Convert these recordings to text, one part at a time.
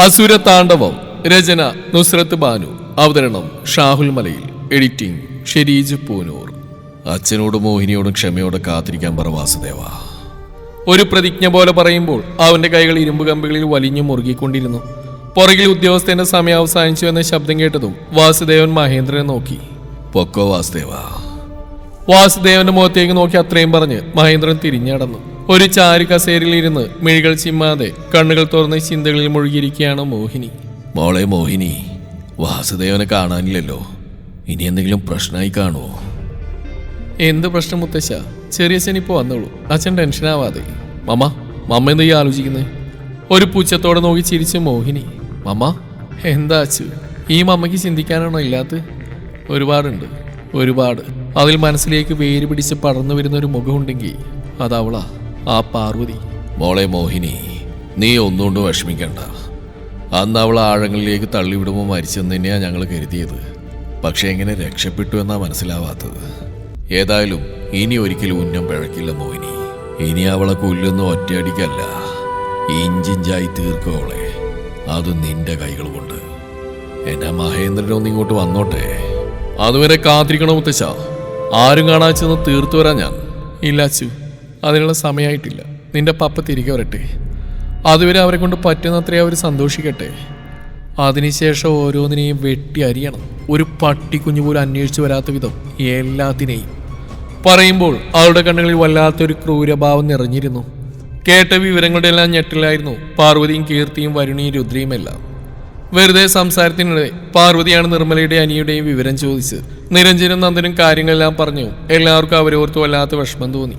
അസുര താണ്ഡവം രചന നുസ്രത്ത് ബാനു. അവതരണം ഷാഹുൽ മലയിൽ. എഡിറ്റിംഗ് ഷെരീജ് പൂനൂർ. അച്ഛനോടും മോഹിനിയോടും ക്ഷമയോടെ കാത്തിരിക്കാൻ പറ വാസുദേവ. ഒരു പ്രതിജ്ഞ പോലെ പറയുമ്പോൾ അവന്റെ കൈകൾ ഇരുമ്പ് കമ്പികളിൽ വലിഞ്ഞു മുറുകിക്കൊണ്ടിരുന്നു. പുറകിൽ ഉദ്യോഗസ്ഥന്റെ സമയം അവസാനിച്ചു എന്ന ശബ്ദം കേട്ടതും വാസുദേവൻ മഹേന്ദ്രനെ നോക്കി. പൊക്കോ വാസുദേവ. വാസുദേവന്റെ മുഖത്തേക്ക് നോക്കി അത്രയും പറഞ്ഞ് മഹേന്ദ്രൻ തിരിഞ്ഞടന്നു ഒരു ചാരു കസേരയിൽ ഇരുന്ന് മിഴികൾ ചിമ്മാതെ കണ്ണുകൾ തുറന്ന് ചിന്തകളിൽ മുഴുകിയിരിക്കുകയാണ് മോഹിനി. മോളെ മോഹിനി വാസുദേവനെ കാണാനില്ലല്ലോ. ഇനി എന്തെങ്കിലും പ്രശ്നമായി കാണുമോ എന്ത് പ്രശ്നം മുത്തശ്ശ? ചെറിയ ഇപ്പോൾ വന്നോളൂ. അച്ഛൻ ടെൻഷനാവാതെ മമ്മ മമ്മ എന്താ ഈ ആലോചിക്കുന്നത് ഒരു പൂച്ചത്തോടെ നോക്കി ചിരിച്ചു മോഹിനി. മമ്മ എന്താ അച്ചു ഈ മമ്മയ്ക്ക് ചിന്തിക്കാനാണോ ഇല്ലാത്ത? ഒരുപാടുണ്ട് ഒരുപാട്. അതിൽ മനസ്സിലേക്ക് വേര് പിടിച്ച് പടർന്നു വരുന്ന ഒരു മുഖമുണ്ടെങ്കിൽ അതവളാ ആ പാർവതി. മോളെ മോഹിനി നീ ഒന്നുകൊണ്ട് വിഷമിക്കണ്ട. അന്ന് അവൾ ആഴങ്ങളിലേക്ക് തള്ളിവിടുമ്പോൾ മരിച്ചെന്ന് തന്നെയാണ് ഞങ്ങൾ കരുതിയത്. പക്ഷേ എങ്ങനെ രക്ഷപ്പെട്ടു എന്നാ മനസ്സിലാവാത്തത്. ഏതായാലും ഇനി ഒരിക്കലും ഉന്നം പിഴക്കില്ല മോഹിനി. ഇനി അവളെ കൊല്ലുന്ന ഒറ്റയടിക്കല്ല. ഇഞ്ചിഞ്ചായി തീർക്കോളെ അത് നിന്റെ കൈകൾ കൊണ്ട്. എന്നെ മഹേന്ദ്രൻ ഒന്ന് ഇങ്ങോട്ട് വന്നോട്ടെ. അതുവരെ കാത്തിരിക്കണം മുത്തശ്ശ. ആരും കാണാച്ചെന്ന് തീർത്തു വരാൻ ഞാൻ. ഇല്ല അച്ചു. അതിനുള്ള സമയമായിട്ടില്ല നിന്റെ പപ്പ തിരികെ വരട്ടെ. അതുവരെ അവരെ കൊണ്ട് പറ്റുന്നത്രേ അവർ സന്തോഷിക്കട്ടെ. അതിനുശേഷം ഓരോന്നിനെയും വെട്ടി അരിയണം. ഒരു പട്ടിക്കുഞ്ഞു പോലും അന്വേഷിച്ചു വരാത്ത വിധം എല്ലാത്തിനെയും. പറയുമ്പോൾ അവളുടെ കണ്ണുകളിൽ വല്ലാത്തൊരു ക്രൂരഭാവം നിറഞ്ഞിരുന്നു. കേട്ട വിവരങ്ങളുടെ എല്ലാം ഞെട്ടിലായിരുന്നു. പാർവതിയും കീർത്തിയും വരുണിയും രുദ്രയും എല്ലാം. വെറുതെ സംസാരത്തിനിടെ പാർവതിയാണ് നിർമ്മലയുടെ അനിയുടെയും വിവരം ചോദിച്ച് നിരഞ്ജനും നന്ദനും കാര്യങ്ങളെല്ലാം പറഞ്ഞു. എല്ലാവർക്കും അവരോർത്തു വല്ലാത്ത വിഷമം തോന്നി.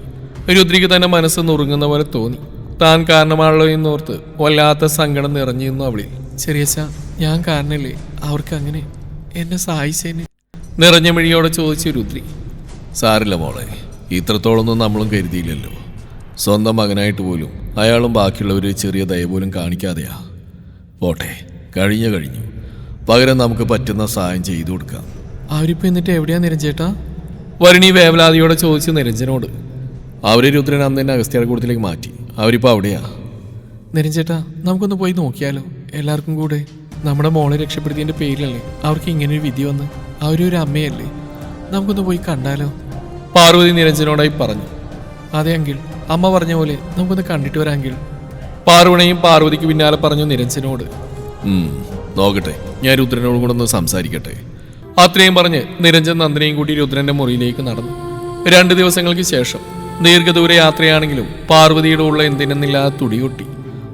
രുദ്രിക്ക് തന്നെ മനസ്സ് നുറുങ്ങുന്ന പോലെ തോന്നി. താൻ കാരണമാണല്ലോ എന്നോർത്ത് വല്ലാത്ത സങ്കടം നിറഞ്ഞിരുന്നു അവളിൽ. ചെറിയച്ച ഞാൻ കാരണല്ലേ? അവർക്ക് അങ്ങനെ എന്നെ സഹായിച്ചേനെ. നിറഞ്ഞ മിഴിയോടെ ചോദിച്ചു രുദ്രി. സാറില്ല മോളെ ഇത്രത്തോളൊന്നും നമ്മളും കരുതിയില്ലല്ലോ. സ്വന്തം മകനായിട്ട് പോലും അയാളും ബാക്കിയുള്ളവർ ചെറിയ ദയ പോലും കാണിക്കാതെയാ. പോട്ടെ കഴിഞ്ഞു കഴിഞ്ഞു. പകരം നമുക്ക് പറ്റുന്ന സഹായം ചെയ്തു കൊടുക്കാം. അവരിപ്പോ എന്നിട്ട് എവിടെയാ നിരഞ്ജേട്ടാ? വരുണി വേവലാതിയോടെ ചോദിച്ചു നിരഞ്ജനോട്. അവരെ രുദ്രൻ അന്ന് തന്നെ അഗസ്ത്യാർകൂടത്തിലേക്ക് മാറ്റി. അവരിപ്പോൾ അവിടെയാ. നെരഞ്ചേട്ടാ നമുക്കൊന്ന് പോയി നോക്കിയാലോ? എല്ലാവർക്കും കൂടെ. നമ്മുടെ മോളെ രക്ഷപ്പെടുത്തിയതിന്റെ പേരിലല്ലേ അവർക്ക് ഇങ്ങനൊരു ഒരു വിധി വന്ന്? അവരൊരു അമ്മയല്ലേ. നമുക്കൊന്ന് പോയി കണ്ടാലോ? പാർവതി നിരഞ്ജനോടായി പറഞ്ഞു. അതെ അങ്കിൾ. അമ്മ പറഞ്ഞ പോലെ നമുക്കൊന്ന് കണ്ടിട്ട് വരാമെങ്കിൽ പാർവണയും പാർവതിക്ക് പിന്നാലെ പറഞ്ഞു നിരഞ്ജനോട്. നോക്കട്ടെ. ഞാൻ രുദ്രനോട് കൂടെ ഒന്ന് സംസാരിക്കട്ടെ. അത്രയും പറഞ്ഞ് നിരഞ്ജൻ നന്ദിനെയും കൂടി രുദ്രന്റെ മുറിയിലേക്ക് നടന്നു. രണ്ട് ദിവസങ്ങൾക്ക് ശേഷം ദീർഘദൂര യാത്രയാണെങ്കിലും പാർവതിയുടെ ഉള്ള എന്തിനെന്നില്ലാതെ തുടികൊട്ടി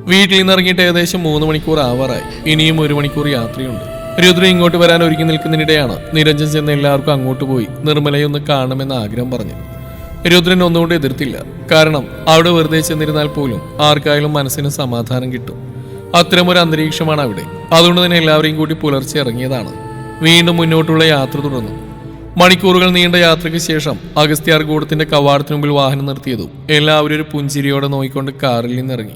വീട്ടിൽ നിന്ന് ഇറങ്ങിയിട്ട് ഏകദേശം മൂന്ന് മണിക്കൂർ ആവാറായി. ഇനിയും ഒരു മണിക്കൂർ യാത്രയുണ്ട്. രുദ്ര ഇങ്ങോട്ട് വരാൻ ഒരുങ്ങി നിൽക്കുന്നതിനിടെയാണ് നിരഞ്ജൻ ചെന്ന് എല്ലാവർക്കും അങ്ങോട്ട് പോയി നിർമ്മലയെ ഒന്ന് കാണണമെന്ന് ആഗ്രഹം പറഞ്ഞു രുദ്രൻ ഒന്നുകൊണ്ട് എതിർത്തില്ല. കാരണം അവിടെ വെറുതെ ചെന്നിരുന്നാൽ പോലും ആർക്കായാലും മനസ്സിന് സമാധാനം കിട്ടും. അത്തരമൊരു അന്തരീക്ഷമാണ് അവിടെ. അതുകൊണ്ട് തന്നെ എല്ലാവരെയും കൂടി പുലർച്ചെ ഇറങ്ങിയതാണ്. വീണ്ടും മുന്നോട്ടുള്ള യാത്ര തുടർന്നു. മണിക്കൂറുകൾ നീണ്ട യാത്രയ്ക്ക് ശേഷം അഗസ്ത്യാർ കൂടത്തിന്റെ കവാടത്തിന് മുമ്പിൽ വാഹനം നിർത്തിയതും. എല്ലാവരും ഒരു പുഞ്ചിരിയോടെ നോക്കിക്കൊണ്ട് കാറിൽ നിന്നിറങ്ങി.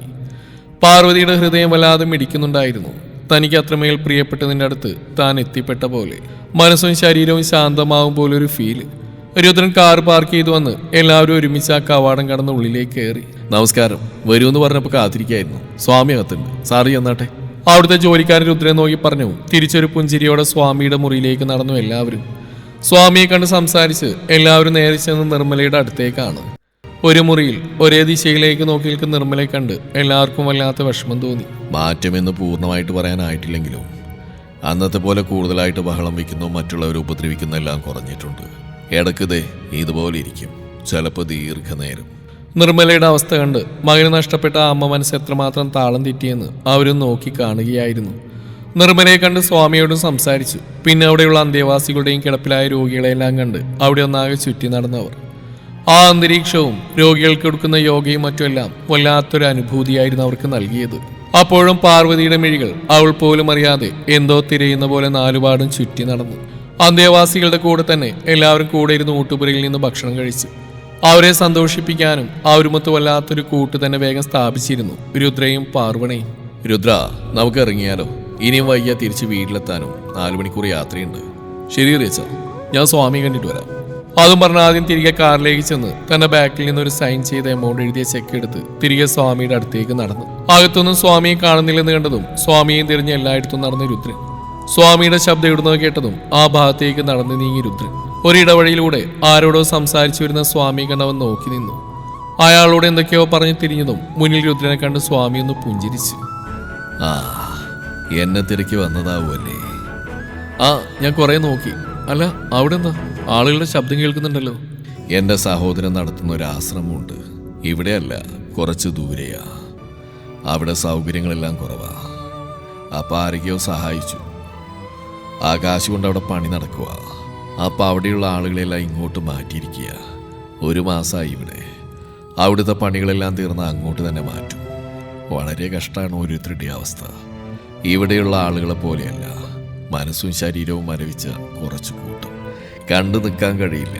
പാർവതിയുടെ ഹൃദയം വല്ലാതെ മിടിക്കുന്നുണ്ടായിരുന്നു. തനിക്ക് അത്രമേൽ പ്രിയപ്പെട്ടതിന്റെ അടുത്ത് താൻ എത്തിപ്പെട്ട പോലെ. മനസ്സും ശരീരവും ശാന്തമാവും പോലെ ഒരു ഫീൽ രുദ്രൻ കാർ പാർക്ക് ചെയ്തു വന്ന് എല്ലാവരും ഒരുമിച്ച് ആ കവാടം കടന്ന് ഉള്ളിലേക്ക് കയറി. നമസ്കാരം. വരുമെന്ന് പറഞ്ഞപ്പോൾ കാത്തിരിക്കായിരുന്നു. സ്വാമി അകത്തുണ്ട്. സാറി എന്നാട്ടെ അവിടുത്തെ ജോലിക്കാരൻ രുദ്രൻ നോക്കി പറഞ്ഞു. തിരിച്ചൊരു പുഞ്ചിരിയോടെ സ്വാമിയുടെ മുറിയിലേക്ക് നടന്നു എല്ലാവരും. സ്വാമിയെ കണ്ട് സംസാരിച്ച് എല്ലാവരും നേരെ ചെന്ന് നിർമ്മലയുടെ അടുത്തേക്കാണ്. ഒരു മുറിയിൽ ഒരേ ദിശയിലേക്ക് നോക്കി നിൽക്കുന്ന നിർമ്മലയെ കണ്ട് എല്ലാവർക്കും വല്ലാത്ത വിഷമം തോന്നി. മാറ്റമെന്ന് പൂർണമായിട്ട് പറയാനായിട്ടില്ലെങ്കിലും അന്നത്തെ പോലെ കൂടുതലായിട്ട് ബഹളം വയ്ക്കുന്നു മറ്റുള്ളവരെ ഉപദ്രവിക്കുന്ന എല്ലാം കുറഞ്ഞിട്ടുണ്ട്. ഇടയ്ക്കതേ ഇതുപോലെ ഇരിക്കും. ചിലപ്പോൾ ദീർഘനേരം. നിർമ്മലയുടെ അവസ്ഥ കണ്ട് മകന് നഷ്ടപ്പെട്ട അമ്മ മനസ്സ് എത്രമാത്രം താളം തെറ്റിയെന്ന് അവരും നോക്കി കാണുകയായിരുന്നു. നിർമ്മലയെ കണ്ട് സ്വാമിയോടും സംസാരിച്ചു. പിന്നെ അവിടെയുള്ള അന്തേവാസികളുടെയും കിടപ്പിലായ രോഗികളെല്ലാം കണ്ട് അവിടെ ഒന്നാകെ ചുറ്റി നടന്നവർ ആ അന്തരീക്ഷവും രോഗികൾക്ക് കൊടുക്കുന്ന യോഗയും മറ്റുമെല്ലാം വല്ലാത്തൊരു അനുഭൂതിയായിരുന്നു അവർക്ക് നൽകിയത്. അപ്പോഴും പാർവതിയുടെ മിഴികൾ അവൾ പോലും അറിയാതെ എന്തോ തിരയുന്ന പോലെ നാലുപാടും ചുറ്റി നടന്നു. അന്തേവാസികളുടെ കൂടെ തന്നെ എല്ലാവരും കൂടെ ഇരുന്ന് ഊട്ടുപുരയിൽ നിന്ന് ഭക്ഷണം കഴിച്ചു. അവരെ സന്തോഷിപ്പിക്കാനും അവരുമൊത്ത് വല്ലാത്തൊരു കൂട്ട് തന്നെ വേഗം സ്ഥാപിച്ചിരുന്നു. രുദ്രയും പാർവണയും. രുദ്ര നമുക്ക് ഇറങ്ങിയാലോ? ഇനിയും വൈകിയ തിരിച്ച് വീട്ടിലെത്താനും നാലു മണിക്കൂർ യാത്രയുണ്ട്. ശരി റീച്ചർ ഞാൻ സ്വാമി കണ്ടിട്ട് വരാം. അതും പറഞ്ഞ് ആദ്യം തിരികെ കാറിലേക്ക് ചെന്ന് തന്റെ ബാക്കിൽ നിന്ന് ഒരു സൈൻ ചെയ്ത എമൗണ്ട് എഴുതിയ ചെക്ക് എടുത്ത് തിരികെ സ്വാമിയുടെ അടുത്തേക്ക് നടന്നു. അകത്തൊന്നും സ്വാമിയെ കാണുന്നില്ലെന്ന് കണ്ടതും സ്വാമിയെയും തിരിഞ്ഞ് എല്ലായിടത്തും നടന്ന രുദ്രൻ. സ്വാമിയുടെ ശബ്ദം ഇടുന്നത് കേട്ടതും ആ ഭാഗത്തേക്ക് നടന്നു നീങ്ങി രുദ്രൻ. ഒരിടവഴിയിലൂടെ ആരോടോ സംസാരിച്ചു വരുന്ന സ്വാമി കണ്ടവൻ നോക്കി നിന്നു. അയാളോട് എന്തൊക്കെയോ പറഞ്ഞു തിരിഞ്ഞതും മുന്നിൽ രുദ്രനെ കണ്ട് സ്വാമി ഒന്ന് പുഞ്ചിരിച്ചു. ആ എന്നെ തിരക്കി വന്നതാവുമല്ലേ? ആ ഞാൻ കുറേ നോക്കി. അല്ല അവിടെ എന്താ ആളുകളുടെ ശബ്ദം കേൾക്കുന്നുണ്ടല്ലോ. എന്റെ സഹോദരൻ നടത്തുന്ന ഒരു ആശ്രമമുണ്ട്. ഇവിടെയല്ല കുറച്ച് ദൂരെയാ. അവിടെ സൗകര്യങ്ങളെല്ലാം കുറവാ. അപ്പം ആരൊക്കെയോ സഹായിച്ചു. ആകാശ് കൊണ്ട് അവിടെ പണി നടക്കുക അപ്പം അവിടെയുള്ള ആളുകളെല്ലാം ഇങ്ങോട്ട് മാറ്റിയിരിക്കുക ഒരു മാസമായി ഇവിടെ. അവിടുത്തെ പണികളെല്ലാം തീർന്ന് അങ്ങോട്ട് തന്നെ മാറ്റും. വളരെ കഷ്ടമാണ് ഓരോരുത്തരുടെ അവസ്ഥ. ഇവിടെയുള്ള ആളുകളെ പോലെയല്ല. മനസ്സും ശരീരവും മരവിച്ച കുറച്ച് കൂട്ടം. കണ്ടു നിൽക്കാൻ കഴിയില്ല.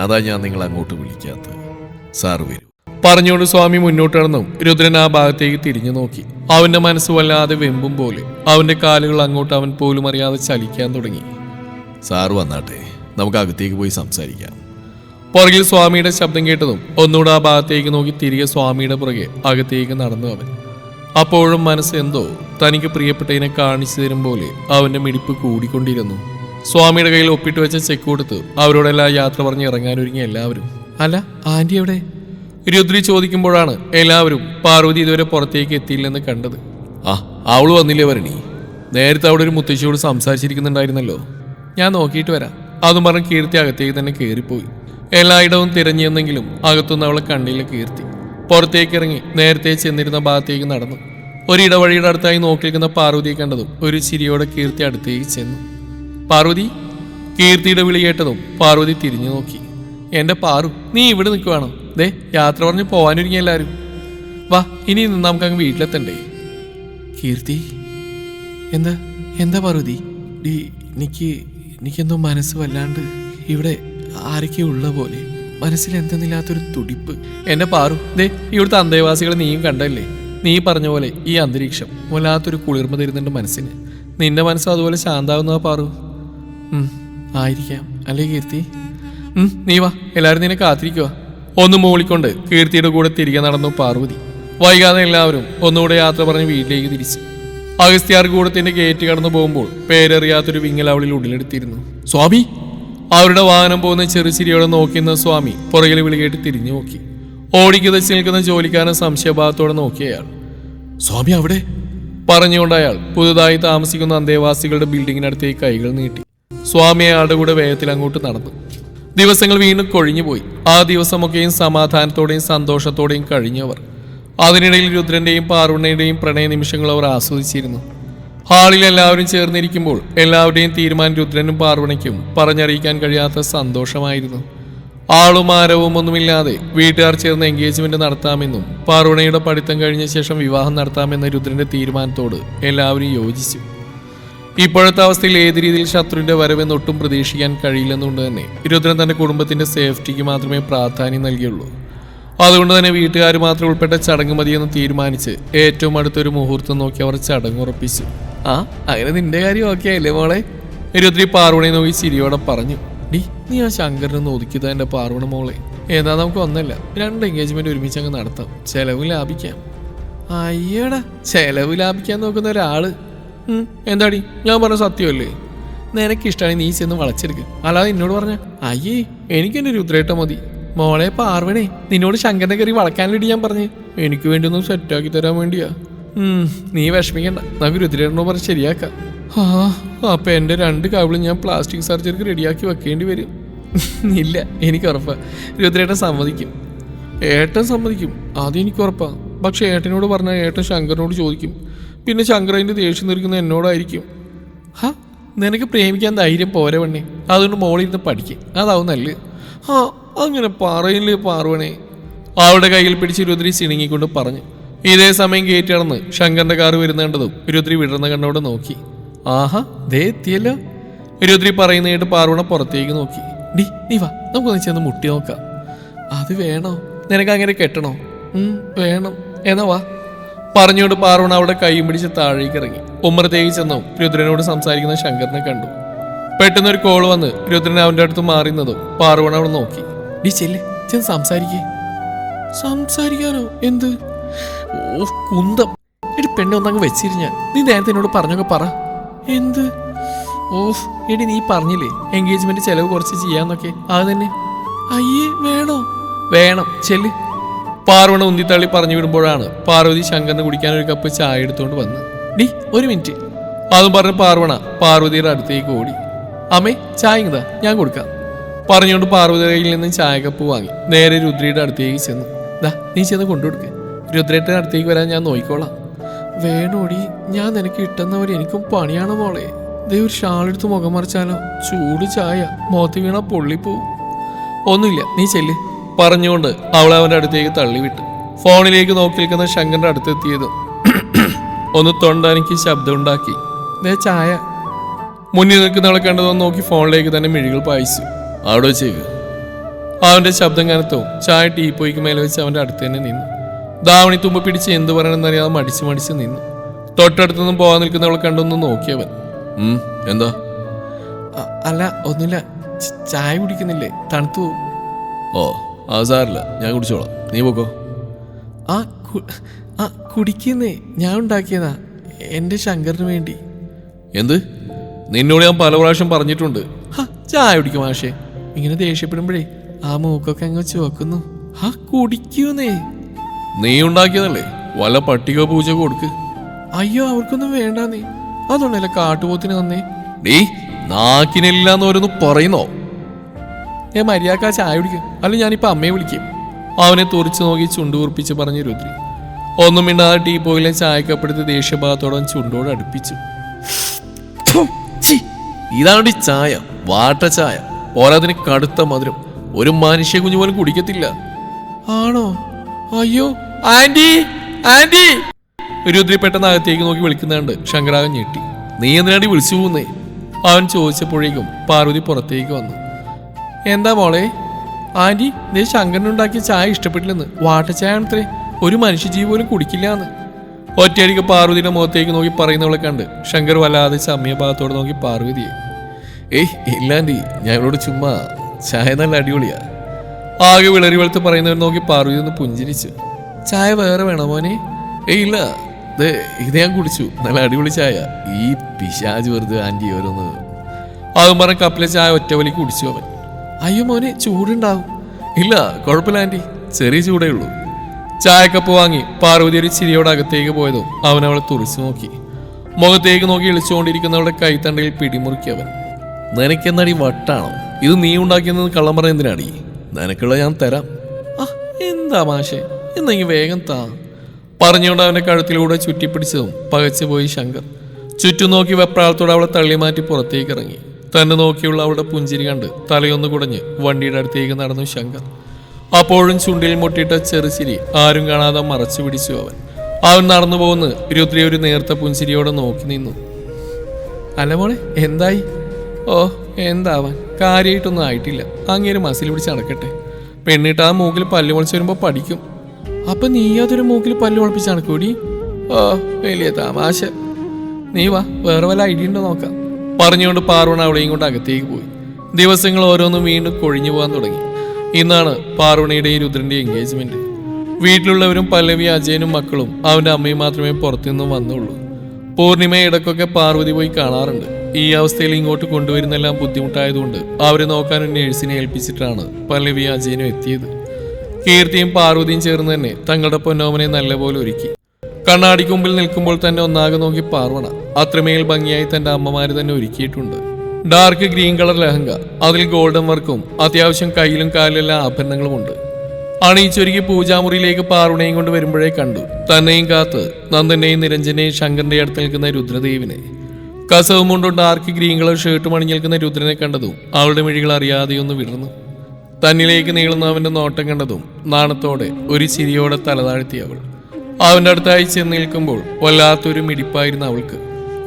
അതാ ഞാൻ നിങ്ങൾ അങ്ങോട്ട് വിളിക്കാത്തത്. സാർ വരൂ. പറഞ്ഞുകൊണ്ട് സ്വാമി മുന്നോട്ട് നടന്നു രുദ്രൻ ആ ഭാഗത്തേക്ക് തിരിഞ്ഞു നോക്കി. അവന്റെ മനസ്സ് വല്ലാതെ വെമ്പും പോലെ. അവന്റെ കാലുകൾ അങ്ങോട്ട് അവൻ പോലും അറിയാതെ ചലിക്കാൻ തുടങ്ങി. സാർ വന്നാട്ടെ. നമുക്ക് അകത്തേക്ക് പോയി സംസാരിക്കാം. പുറകിൽ സ്വാമിയുടെ ശബ്ദം കേട്ടതും ഒന്നുകൂടെ ആ ഭാഗത്തേക്ക് നോക്കി തിരികെ സ്വാമിയുടെ പുറകെ അകത്തേക്ക് നടന്നു അവൻ. അപ്പോഴും മനസ്സ് എന്തോ തനിക്ക് പ്രിയപ്പെട്ടതിനെ കാണിച്ചു തരും പോലെ അവന്റെ മിടിപ്പ് കൂടിക്കൊണ്ടിരുന്നു. സ്വാമിയുടെ കയ്യിൽ ഒപ്പിട്ട് വെച്ച ചെക്ക് കൊടുത്ത് അവരോടെല്ലാം യാത്ര പറഞ്ഞ് ഇറങ്ങാനൊരുങ്ങി എല്ലാവരും. അല്ല ആന്റി എവിടെ? രുദ്രി ചോദിക്കുമ്പോഴാണ് എല്ലാവരും പാർവതി ഇതുവരെ പുറത്തേക്ക് എത്തിയില്ലെന്ന് കണ്ടത്. ആ അവൾ വന്നില്ലേ വരണി നേരത്തെ അവിടെ ഒരു മുത്തശ്ശിയോട് സംസാരിച്ചിരിക്കുന്നുണ്ടായിരുന്നല്ലോ. ഞാൻ നോക്കിയിട്ട് വരാം. അതും പറഞ്ഞ് കീർത്തി അകത്തേക്ക് തന്നെ കയറിപ്പോയി എല്ലായിടവും തിരഞ്ഞെന്നെങ്കിലും അകത്തുനിന്ന് അവളെ കണ്ണിലെ കീർത്തി. പുറത്തേക്ക് ഇറങ്ങി നേരത്തെ ചെന്നിരുന്ന ഭാഗത്തേക്ക് നടന്നു. ഒരിടവഴിയുടെ അടുത്തായി നോക്കിയിരിക്കുന്ന പാർവതിയെ കണ്ടതും ഒരു ചിരിയോടെ കീർത്തി അടുത്തേക്ക് ചെന്നു. പാർവതി കീർത്തിയുടെ വിളി കേട്ടതും പാർവതി തിരിഞ്ഞു നോക്കി. എന്റെ പാറു നീ ഇവിടെ നിൽക്കുവാണോ? ദേ യാത്ര പറഞ്ഞ് പോവാനൊരുങ്ങി എല്ലാവരും. വാ ഇനി നിന്ന് നമുക്ക് അങ്ങ് വീട്ടിലെത്തണ്ടേ? കീർത്തി എന്താ എന്താ പാർവതി? എനിക്ക് എനിക്കെന്തോ മനസ്സ് വല്ലാണ്ട് ഇവിടെ ആരൊക്കെ ഉള്ള പോലെ. മനസ്സിൽ എന്തെന്നില്ലാത്തൊരു തുടിപ്പ്. എന്നെ പാറു. ദേ ഇവിടുത്തെ അന്തേവാസികളെ നീയും കണ്ടല്ലേ? നീ പറഞ്ഞ പോലെ ഈ അന്തരീക്ഷം വല്ലാത്തൊരു കുളിർമ തരുന്നുണ്ട് മനസ്സിന്. നിന്റെ മനസ്സും അതുപോലെ ശാന്താവുന്നതാ പാറു. ആയിരിക്കാം. അല്ലേ കീർത്തി? നീ വാ. എല്ലാവരും നിന്നെ കാത്തിരിക്കുക ഒന്ന് മൂളിക്കൊണ്ട് കീർത്തിയുടെ കൂടെ തിരികെ നടന്നു പാർവതി. വൈകാതെ എല്ലാവരും ഒന്നുകൂടെ യാത്ര പറഞ്ഞ് വീട്ടിലേക്ക് തിരിച്ചു. അഗസ്ത്യാർ കൂടത്തിന്റെ ഗേറ്റ് കടന്നു പോകുമ്പോൾ പേരറിയാത്തൊരു വിങ്ങൽ അവളിൽ ഉള്ളിലെടുത്തിരുന്നു. സ്വാമി അവരുടെ വാഹനം പോകുന്ന ചെറുചിരിയോടെ നോക്കിയിരുന്ന സ്വാമി പുറകിൽ വിളികേട്ട് തിരിഞ്ഞു നോക്കി. ഓടിക്കുതച്ച് നിൽക്കുന്ന ജോലിക്കാരൻ സംശയഭാവത്തോടെ നോക്കിയ അയാൾ. സ്വാമി അവിടെ? പറഞ്ഞുകൊണ്ട് അയാൾ പുതുതായി താമസിക്കുന്ന അന്തേവാസികളുടെ ബിൽഡിങ്ങിനടുത്തേക്ക് കൈകൾ നീട്ടി. സ്വാമി അയാളുടെ കൂടെ വേഗത്തിൽ അങ്ങോട്ട് നടന്നു. ദിവസങ്ങൾ വീണ്ടും കൊഴിഞ്ഞുപോയി ആ ദിവസമൊക്കെയും സമാധാനത്തോടെയും സന്തോഷത്തോടെയും കഴിഞ്ഞവർ അതിനിടയിൽ രുദ്രന്റെയും പാർവണയുടെയും പ്രണയ നിമിഷങ്ങൾ അവർ ആസ്വദിച്ചിരുന്നു. ഹാളിൽ എല്ലാവരും ചേർന്നിരിക്കുമ്പോൾ എല്ലാവരുടെയും തീരുമാനം രുദ്രനും പാർവണയ്ക്കും പറഞ്ഞറിയിക്കാൻ കഴിയാത്ത സന്തോഷമായിരുന്നു. ആളും ആരവും ഒന്നുമില്ലാതെ വീട്ടുകാർ ചേർന്ന് എൻഗേജ്മെന്റ് നടത്താമെന്നും പാർവണയുടെ പഠിത്തം കഴിഞ്ഞ ശേഷം വിവാഹം നടത്താമെന്ന രുദ്രന്റെ തീരുമാനത്തോട് എല്ലാവരും യോജിച്ചു. ഇപ്പോഴത്തെ അവസ്ഥയിൽ ഏത് രീതിയിൽ ശത്രുവിന്റെ വരവെന്ന് ഒട്ടും പ്രതീക്ഷിക്കാൻ കഴിയില്ലെന്നുകൊണ്ട് തന്നെ രുദ്രൻ തന്റെ കുടുംബത്തിന്റെ സേഫ്റ്റിക്ക് മാത്രമേ പ്രാധാന്യം നൽകിയുള്ളൂ. അതുകൊണ്ട് തന്നെ വീട്ടുകാർ മാത്രം ഉൾപ്പെട്ട ചടങ്ങ് മതിയെന്ന് തീരുമാനിച്ച് ഏറ്റവും അടുത്തൊരു മുഹൂർത്തം നോക്കി അവർ ചടങ്ങ് ഉറപ്പിച്ചു. ആ അങ്ങനെ നിന്റെ കാര്യം ഓക്കെ അല്ലേ മോളെ? ഇരുപത്തി പാർവണയെ നോക്കി ചിരിയോടെ പറഞ്ഞു. ഡി നീ ആ ശങ്കരനെ ഒതുക്കിയതാ എന്റെ പാർവണ മോളെ. ഏതാ നമുക്ക് ഒന്നല്ല രണ്ട് എൻഗേജ്മെന്റ് ഒരുമിച്ച് അങ്ങ് നടത്താം. ചെലവ് ലാഭിക്കാം. അയ്യടാ ചെലവ് ലാഭിക്കാൻ നോക്കുന്ന ഒരാൾ. എന്താടി ഞാൻ പറഞ്ഞ സത്യമല്ലേ? നിനക്കിഷ്ടമാണ് നീ ചെന്ന് വളച്ചെടുക്ക്. അല്ലാതെ എന്നോട് പറഞ്ഞ അയ്യേ എനിക്ക് എനിക്കെന്റെ രുദ്രേട്ട മതി. മോളെ പാർവണേ നിന്നോട് ശങ്കരനെ കയറി വളക്കാനിടി ഞാൻ പറഞ്ഞേ? എനിക്ക് വേണ്ടി ഒന്ന് സെറ്റാക്കി തരാൻ വേണ്ടിയാ. നീ വിഷമിക്കണ്ട. നമുക്ക് രുദ്രേട്ടനോ പറഞ്ഞ് ശരിയാക്കാം. ആ അപ്പൊ എന്റെ രണ്ട് കവിളും ഞാൻ പ്ലാസ്റ്റിക് സർജറിക്ക് റെഡിയാക്കി വെക്കേണ്ടി വരും. ഇല്ല എനിക്ക് ഉറപ്പാ. രുദ്രേട്ടൻ സമ്മതിക്കും. ഏട്ടൻ സമ്മതിക്കും. അതെനിക്ക് ഉറപ്പാ. പക്ഷെ ഏട്ടനോട് പറഞ്ഞാൽ ഏട്ടൻ ശങ്കറിനോട് ചോദിക്കും. പിന്നെ ശങ്കർ അതിന്റെ ദേഷ്യം തീർക്കുന്നത് എന്നോടായിരിക്കും. ഹാ നിനക്ക് പ്രേമിക്കാൻ ധൈര്യം പോരെ വണ്ണി അതുകൊണ്ട് മോളിരുന്ന് പഠിക്കും. അതാവും നല്ല ആ അങ്ങനെ പറയില്ലേ പാർവണേ. അവളുടെ കയ്യിൽ പിടിച്ച് രുദ്രി സിണുങ്ങിക്കൊണ്ട് പറഞ്ഞു. ഇതേ സമയം ഗേറ്റ് കടന്ന് ശങ്കറിന്റെ കാറ് വരുന്നേണ്ടതും രുദ്രി വിടർന്ന കണ്ണോട് നോക്കി. ആഹാ ദേ എത്തിയല്ലോ. രുദ്രി പറയുന്ന കേട്ട് പാർവണ പുറത്തേക്ക് നോക്കി. ഡി നീ വാ നമുക്കൊന്ന് ചെന്ന് മുട്ടി നോക്കാം. അത് വേണോ? നിനക്ക് അങ്ങനെ കെട്ടണോ? വേണം. എന്നാ വാ. പറഞ്ഞുകൊണ്ട് പാർവണ അവിടെ കൈ പിടിച്ച് താഴേക്ക് ഇറങ്ങി. ഉമ്മറത്തേക്ക് ചെന്നോ രുദ്രനോട് സംസാരിക്കുന്ന ശങ്കറിനെ കണ്ടു. പെട്ടെന്ന് ഒരു കോൾ വന്ന് രുദ്രൻ അവന്റെ അടുത്ത് മാറിയുന്നതും പാർവണ അവിടെ നോക്കി. ഡി ചെല്ല് ചെന്ന് സംസാരിക്കേ. സംസാരിക്കാനോ? എന്ത്? ഓ കുന്തം. എടി പെണ്ണെ ഒന്നങ്ങ് വെച്ചിരുന്ന നീ നേരത്തെ എന്നോട് പറഞ്ഞൊക്കെ പറ. എന്ത്? ഓഫ് എടി നീ പറഞ്ഞില്ലേ? എൻഗേജ്മെന്റ് ചെലവ് കുറച്ച് ചെയ്യാന്നൊക്കെ. അത് തന്നെ അയ്യേ വേണോ? വേണം. ചെല്ല്. പാർവണ ഉന്തിത്തള്ളി പറഞ്ഞു വിടുമ്പോഴാണ് പാർവതി ശങ്കറിന് കുടിക്കാൻ ഒരു കപ്പ് ചായ എടുത്തുകൊണ്ട് വന്ന്. ഡി ഒരു മിനിറ്റ്. അതും പറഞ്ഞ് പാർവണ പാർവതിയുടെ അടുത്തേക്ക് ഓടി. അമ്മേ ചായ ഇങ്ങതാ ഞാൻ കൊടുക്കാം. പറഞ്ഞുകൊണ്ട് പാർവതിയുടെ കയ്യിൽ നിന്ന് ചായ കപ്പ് വാങ്ങി നേരെ രുദ്രയുടെ അടുത്തേക്ക് ചെന്നു. ദാ നീ ചെന്ന് കൊണ്ടുകൊടുക്ക്. രുദ്രയുടെ അടുത്തേക്ക് വരാൻ ഞാൻ നോക്കിക്കോളാം. വേണോടി ഞാൻ നിനക്ക് ഇട്ടെന്നവര് എനിക്കും പണിയാണ് മോളെ. ദേ ഒരു ഷാളെടുത്ത് മുഖം മറിച്ചാലോ? ചൂട് ചായ. മുഖത്ത് വീണ പൊള്ളിപ്പോവും ഒന്നുമില്ല നീ ചെല്ല്. പറഞ്ഞുകൊണ്ട് അവളെ അവന്റെ അടുത്തേക്ക് തള്ളിവിട്ടു. ഫോണിലേക്ക് നോക്കി നിൽക്കുന്ന ശങ്കറിന്റെ അടുത്തെത്തിയത് ഒന്ന് തൊണ്ടാനിക്ക് ശബ്ദമുണ്ടാക്കി. ദേ ചായ. മുന്നിൽ നിൽക്കുന്നവളെ കണ്ടതൊന്ന് നോക്കി ഫോണിലേക്ക് തന്നെ മിഴികൾ പായിച്ചു. അവിടെ വെച്ചേക്ക്. അവന്റെ ശബ്ദം കനത്തോ ചായ ടീപ്പോയ്ക്ക് മേലെ വെച്ച് അവന്റെ അടുത്ത് തന്നെ നിന്നു. ദാവണി തുമ്പ് പിടിച്ച് എന്ത് പറയണമെന്നറിയാതെ മടിച്ച് മടിച്ച് നിന്നു. തൊട്ടടുത്തൊന്നും പോകാൻ നിൽക്കുന്നവളെ കണ്ടൊന്ന് നോക്കിയവൻ. എന്താ? അല്ല ഒന്നുമില്ല. ചായ കുടിക്കുന്നില്ലേ? തണുത്തു ഓ ആ സാറില്ല ഞാൻ കുടിച്ചോളാം. നീ പോക്കോ. ആ കു- ആ കുടിക്കുന്നേ. ഞാൻ ഉണ്ടാക്കിയതാ. എന്റെ ശങ്കറിന് വേണ്ടി. എന്ത്? നിന്നോട് ഞാൻ പല പ്രാവശ്യം പറഞ്ഞിട്ടുണ്ട്. ചായ കുടിക്കും മാഷേ. ഇങ്ങനെ ദേഷ്യപ്പെടുമ്പോഴേ ആ മൂക്കൊക്കെ അങ്ങ് ചുവക്കുന്നു. ആ കുടിക്കൂന്നേ. നീ ഉണ്ടാക്കിയതല്ലേ? വല്ല പട്ടിക പൂജ കൊടുക്ക്. അയ്യോ അവർക്കൊന്നും വേണ്ട നീ. അതുകൊണ്ടല്ലേ കാട്ടുപോത്തിന് തന്നേ നീ നാക്കിനില്ലാന്ന് ഓരോന്ന് പറയുന്നോ? ഏ മര്യാക്കാ ചായ കുടിക്കും. അല്ല ഞാനിപ്പോ അമ്മയെ വിളിക്കും. അവനെ തുറച്ചു നോക്കി ചുണ്ടുകുറിപ്പിച്ച് പറഞ്ഞു രുദ്രി. ഒന്നും മിണ്ടാതെ ടീ പോയിലെ ചായക്കപ്പെടുത്ത് ദേഷ്യഭാഗത്തോടെ ചുണ്ടോട് അടുപ്പിച്ചു. ഇതാണ് ചായ വാട്ട ചായ. പോരാതിന് കടുത്ത മധുരം. ഒരു മനുഷ്യ കുഞ്ഞു പോലും കുടിക്കത്തില്ല. ആണോ? അയ്യോ ആന്റി ആന്റി രുദ്രി പെട്ടെന്ന് അകത്തേക്ക് നോക്കി വിളിക്കുന്നുണ്ട്. ശങ്കരാകൻ ഞെട്ടി. നീ എന്തിനാണ്ടി വിളിച്ചു പോകുന്നേ അവൻ ചോദിച്ചപ്പോഴേക്കും പാർവതി പുറത്തേക്ക് വന്നു. എന്താ മോളെ? ആന്റി നീ ശങ്കരനുണ്ടാക്കിയ ചായ ഇഷ്ടപ്പെട്ടില്ലെന്ന്. വാട്ടച്ചായാണത്രേ. ഒരു മനുഷ്യജീവി പോലും കുടിക്കില്ല എന്ന് ഒറ്റയടിക്ക് പാർവതിയുടെ മുഖത്തേക്ക് നോക്കി പറയുന്നവളെ കണ്ട് ശങ്കർ വല്ലാതെ ചമ്മിയ നോക്കി പാർവതിയെ. ഏയ് ഇല്ലാണ്ടി ഞാൻ ഇവളോട് ചുമ്മാ ചായ നല്ല അടിപൊളിയാ. ആകെ വിളറി വെളുത്ത് പറയുന്നവർ നോക്കി പാർവതി ഒന്ന് പുഞ്ചിരിച്ചു. ചായ വേറെ വേണോ മോനെ? ഏയ് ഇല്ല. ദേ ഇത് ഞാൻ കുടിച്ചു. നല്ല അടിപൊളി ചായ. ഈ പിശാജ് വെറുതെ ആന്റി ഓരോന്ന്. അതും പറഞ്ഞ കപ്പിലെ ചായ ഒറ്റ വലി കുടിച്ചു അവൻ. അയ്യോ മോനെ ചൂടുണ്ടാവും. ഇല്ല കുഴപ്പമില്ല ആന്റി. ചെറിയ ചൂടേ ഉള്ളൂ. ചായക്കപ്പ് വാങ്ങി പാർവതി ഒരു ചിരിയോടെ അകത്തേക്ക് പോയതും അവൻ അവളെ തുറിച്ചു നോക്കി. മുഖത്തേക്ക് നോക്കി ഇളിച്ചുകൊണ്ടിരിക്കുന്നവളുടെ കൈത്തണ്ടയിൽ പിടിമുറുക്കി അവൻ. നിനക്കെന്നടി വട്ടാണോ? ഇത് നീ ഉണ്ടാക്കിയെന്ന് കള്ളം പറഞ്ഞ എന്തിനാടി നിനക്കുള്ള ഞാൻ തരാം. എന്താ മാഷെ? എന്നെങ്കിൽ വേഗം താ. പറഞ്ഞുകൊണ്ട് അവന്റെ കഴുത്തിലൂടെ ചുറ്റിപ്പിടിച്ചതും പകച്ചുപോയി ശങ്കർ. ചുറ്റും നോക്കി വെപ്രാളത്തോടെ അവളെ തള്ളി മാറ്റി പുറത്തേക്ക് ഇറങ്ങി തന്നെ നോക്കിയുള്ള അവളുടെ പുഞ്ചിരി കണ്ട് തലയൊന്ന് കുടഞ്ഞ് വണ്ടിയുടെ അടുത്തേക്ക് നടന്നു ശങ്കർ. അപ്പോഴും ചുണ്ടിൽ മുട്ടിയിട്ട ചെറുചിരി ആരും കാണാതെ മറച്ചു പിടിച്ചു അവൻ. അവൻ നടന്നു പോകുന്ന രുദ്രി ഒരു നേർത്ത പുഞ്ചിരിയോടെ നോക്കി നിന്നു. അല്ല മോളെ എന്തായി? ഓ എന്താവാൻ കാര്യമായിട്ടൊന്നും ആയിട്ടില്ല. അങ്ങേര് മസിൽ പിടിച്ച് നടക്കട്ടെ. പെണ്ണിട്ട് ആ മൂക്കിൽ പല്ല് മുളിച്ച് വരുമ്പോൾ പഠിക്കും. അപ്പൊ നീ അതൊരു മൂക്കിൽ പല്ല് ഉളപ്പിച്ചാണ് കൂടി? ഓ വലിയ തമാശ. നീ വാ വേറെ വല്ല ഐഡിയ ഉണ്ടോ നോക്കാം. പറഞ്ഞുകൊണ്ട് പാർവണ അവളെയും കൊണ്ട് അകത്തേക്ക് പോയി. ദിവസങ്ങൾ ഓരോന്നും വീണ്ടും കൊഴിഞ്ഞു പോകാൻ തുടങ്ങി. ഇന്നാണ് പാർവണയുടെയും രുദ്രന്റെ എൻഗേജ്മെന്റ് വീട്ടിലുള്ളവരും പല്ലവി അജയനും മക്കളും അവന്റെ അമ്മയും മാത്രമേ പുറത്തുനിന്നും വന്നുള്ളൂ. പൂർണിമ ഇടക്കൊക്കെ പാർവതി പോയി കാണാറുണ്ട്. ഈ അവസ്ഥയിൽ ഇങ്ങോട്ട് കൊണ്ടുവരുന്നെല്ലാം ബുദ്ധിമുട്ടായതുകൊണ്ട് അവരെ നോക്കാൻ നേഴ്സിനെ ഏൽപ്പിച്ചിട്ടാണ് പല്ലവി അജയനും എത്തിയത്. കീർത്തിയും പാർവതിയും ചേർന്ന് തന്നെ തങ്ങളുടെ പൊന്നോമനെ നല്ലപോലെ ഒരുക്കി. കണ്ണാടിക്ക് മുമ്പിൽ നിൽക്കുമ്പോൾ തന്നെ ഒന്നാകെ നോക്കി പാർവണ അത്രമേൽ ഭംഗിയായി തന്റെ അമ്മമാര് തന്നെ ഒരുക്കിയിട്ടുണ്ട്. ഡാർക്ക് ഗ്രീൻ കളർ ലഹങ്ക അതിൽ ഗോൾഡൻ വർക്കും അത്യാവശ്യം കയ്യിലും കാലിലെല്ലാം ആഭരണങ്ങളുമുണ്ട് അണിയിച്ചൊരുക്കി പൂജാമുറിയിലേക്ക് പാർവണയും കൊണ്ട് വരുമ്പോഴേ കണ്ടു. തന്നെയും കാത്ത് നന്ദനെയും നിരഞ്ജനെയും ശങ്കറിന്റെ അടുത്ത് നിൽക്കുന്ന രുദ്രദേവിനെ. കസവും കൊണ്ടും ഡാർക്ക് ഗ്രീൻ കളർ ഷർട്ടും അണിഞ്ഞ് നിൽക്കുന്ന രുദ്രനെ കണ്ടതും അവളുടെ മിഴികൾ അറിയാതെയൊന്ന് വിടർന്നു. തന്നിലേക്ക് നീളുന്ന അവന്റെ നോട്ടം കണ്ടതും നാണത്തോടെ ഒരു ചിരിയോടെ തലതാഴ്ത്തി അവൾ. അവന്റെ അടുത്തായി ചെന്ന് നിൽക്കുമ്പോൾ വല്ലാത്തൊരു മിടിപ്പായിരുന്നു അവൾക്ക്.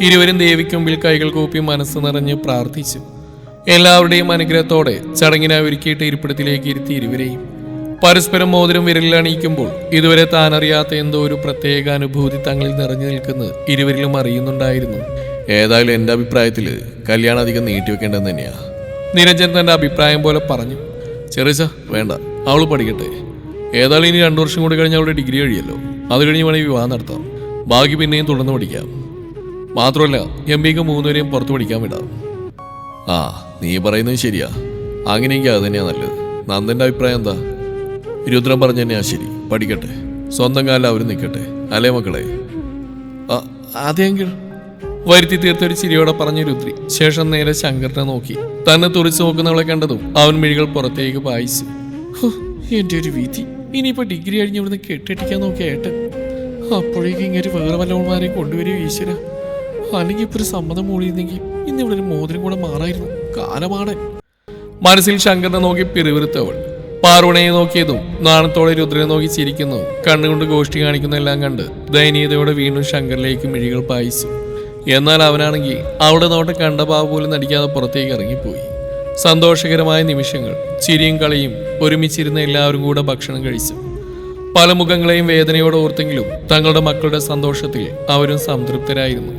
ഇരുവരും ദേവിക്ക് മുമ്പിൽ കൈകൾ കൂപ്പി മനസ്സ് നിറഞ്ഞ് പ്രാർത്ഥിച്ചു. എല്ലാവരുടെയും അനുഗ്രഹത്തോടെ ചടങ്ങിനായി ഒരുക്കിയിട്ട് ഇരിപ്പിടത്തിലേക്ക് ഇരുത്തി ഇരുവരെയും. പരസ്പരം മോതിരം വിരലിൽ അണിയിക്കുമ്പോൾ ഇതുവരെ താൻ അറിയാത്ത എന്തോ ഒരു പ്രത്യേക അനുഭൂതി തങ്ങളിൽ നിറഞ്ഞു നിൽക്കുന്നത് ഇരുവരിലും അറിയുന്നുണ്ടായിരുന്നു. ഏതായാലും എന്റെ അഭിപ്രായത്തിൽ കല്യാണം അധികം നീട്ടിവെക്കേണ്ടത് തന്നെയാ. നിരഞ്ജൻ തന്റെ അഭിപ്രായം പോലെ പറഞ്ഞു. ചെറിയ വേണ്ട. അവൾ പഠിക്കട്ടെ. ഏതായാലും ഇനി രണ്ടു വർഷം കൂടി കഴിഞ്ഞ് അവളുടെ ഡിഗ്രി കഴിയല്ലോ അത് കഴിഞ്ഞ് വേണമെങ്കിൽ വിവാഹം നടത്താം. ബാക്കി പിന്നെയും തുടർന്ന് പഠിക്കാം. മാത്രമല്ല എം ബിക്ക് മൂന്നുപേരെയും പുറത്ത് പഠിക്കാൻ വിടാം. ആ നീ പറയുന്നത് ശരിയാ. അങ്ങനെയെങ്കിൽ അത് തന്നെയാ നല്ലത്. നന്ദന്റെ അഭിപ്രായം എന്താ? രുദ്രൻ പറഞ്ഞു തന്നെയാ ശരി. പഠിക്കട്ടെ. സ്വന്തം കാലം അവർ നിൽക്കട്ടെ. അല്ലേ മക്കളെ? അതെങ്കിൽ വരുത്തി തീർത്ത ഒരു ചിരിയോടെ പറഞ്ഞു രുദ്രി. ശേഷം നേരെ ശങ്കറിനെ നോക്കി. തന്നെ തുറിച്ചു നോക്കുന്നവളെ കണ്ടതും അവൻ മിഴികൾ പുറത്തേക്ക് പായിച്ചു. എന്റെ ഒരു വിധി. ഇനിയിപ്പോ ഡിഗ്രി കഴിഞ്ഞ് ഇവിടുന്ന് കെട്ടിട്ടിക്കാൻ നോക്കിയ ഏട്ടൻ. അപ്പോഴേക്കും ഇങ്ങനെ വേറെ വല്ലവന്മാരെയും കൊണ്ടുവരും ഈശ്വര? അല്ലെങ്കിൽ ഇപ്പൊ ഒരു സമ്മതം മൂടിയിരുന്നെങ്കിൽ ഇന്ന് ഇവിടെ ഒരു മോതിരം കൂടെ മാറായിരുന്നു. കാലമാണ്. മനസ്സിൽ ശങ്കറിനെ നോക്കി പിറുവിറുത്തവൾ പാർവണയെ നോക്കിയതും നാണത്തോടെ രുദ്രനെ നോക്കി ചിരിക്കുന്നതും കണ്ണുകൊണ്ട് ഗോഷ്ടി കാണിക്കുന്നതെല്ലാം കണ്ട് ദയനീയതയോടെ വീണ്ടും ശങ്കറിലേക്ക് മിഴികൾ പായിച്ചു. എന്നാൽ അവനാണെങ്കിൽ അവിടെ നോട്ട് കണ്ട പാവ പോലും നടിക്കാതെ പുറത്തേക്ക് ഇറങ്ങിപ്പോയി. സന്തോഷകരമായ നിമിഷങ്ങൾ ചിരിയും കളിയും ഒരുമിച്ചിരുന്ന എല്ലാവരും കൂടെ ഭക്ഷണം കഴിച്ചു. പല മുഖങ്ങളെയും വേദനയോടെ ഓർത്തെങ്കിലും തങ്ങളുടെ മക്കളുടെ സന്തോഷത്തിൽ അവരും സംതൃപ്തരായിരുന്നു.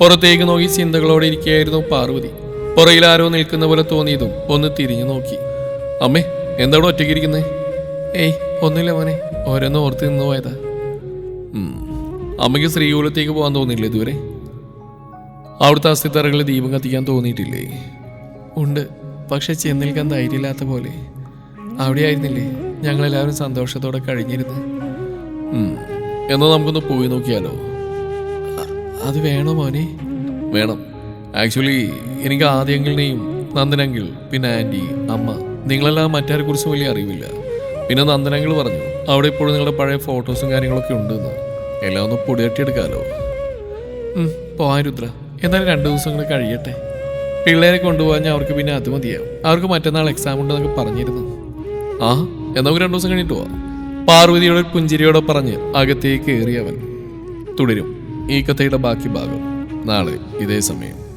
പുറത്തേക്ക് നോക്കി ചിന്തകളോടെ ഇരിക്കുകയായിരുന്നു പാർവതി. പുറയിൽ ആരോ നിൽക്കുന്ന പോലെ തോന്നിയതും ഒന്ന് തിരിഞ്ഞു നോക്കി. അമ്മേ എന്താണ് ഒറ്റയ്ക്കിരിക്കുന്നത് ഏയ് ഒന്നുമില്ല മോനെ ഓരോന്ന് ഓർത്ത് നിന്ന് പോയതാ. അമ്മയ്ക്ക് ശ്രീകുലത്തേക്ക് പോകാൻ തോന്നില്ല ഇതുവരെ? അവിടുത്തെ അസ്ഥിത്തറകളിൽ ദീപം കത്തിക്കാൻ തോന്നിയിട്ടില്ലേ? ഉണ്ട്. പക്ഷെ ചെന്നിൽക്കാൻ ധൈര്യമില്ലാത്ത പോലെ. അവിടെ ആയിരുന്നില്ലേ? ഞങ്ങളെല്ലാവരും സന്തോഷത്തോടെ കഴിഞ്ഞിരുന്നു. എന്നാൽ നമുക്കൊന്ന് പോയി നോക്കിയാലോ? അത് വേണോ മോനെ? വേണം. ആക്ച്വലി എനിക്ക് ആദ്യങ്കിളിനെയും നന്ദനങ്കിൾ പിന്നെ ആന്റി അമ്മ നിങ്ങളെല്ലാം മറ്റാരെ കുറിച്ച് വലിയ അറിവില്ല. പിന്നെ നന്ദനങ്കിൾ പറഞ്ഞു അവിടെ ഇപ്പോഴും നിങ്ങളുടെ പഴയ ഫോട്ടോസും കാര്യങ്ങളൊക്കെ ഉണ്ടെന്ന്. എല്ലാം ഒന്ന് പൊടിയട്ടിയെടുക്കാമല്ലോ പോവാൻ രുദ്ര. എന്നാലും രണ്ട് ദിവസം കൂടെ കഴിയട്ടെ. പിള്ളേരെ കൊണ്ടുപോകാൻ അവർക്ക് പിന്നെ അത് മതിയാവും. അവർക്ക് മറ്റന്നാൾ എക്സാം ഉണ്ടെന്നൊക്കെ പറഞ്ഞിരുന്നു. ആ എന്നാൽ നമുക്ക് രണ്ടു ദിവസം കഴിഞ്ഞിട്ട് പോവാം. പാർവതിയോട് പുഞ്ചിരിയോടെ പറഞ്ഞ് അകത്തേക്ക് കയറിയവൻ. തുടരും. ഈ കഥയുടെ ബാക്കി ഭാഗം നാളെ ഇതേ സമയം.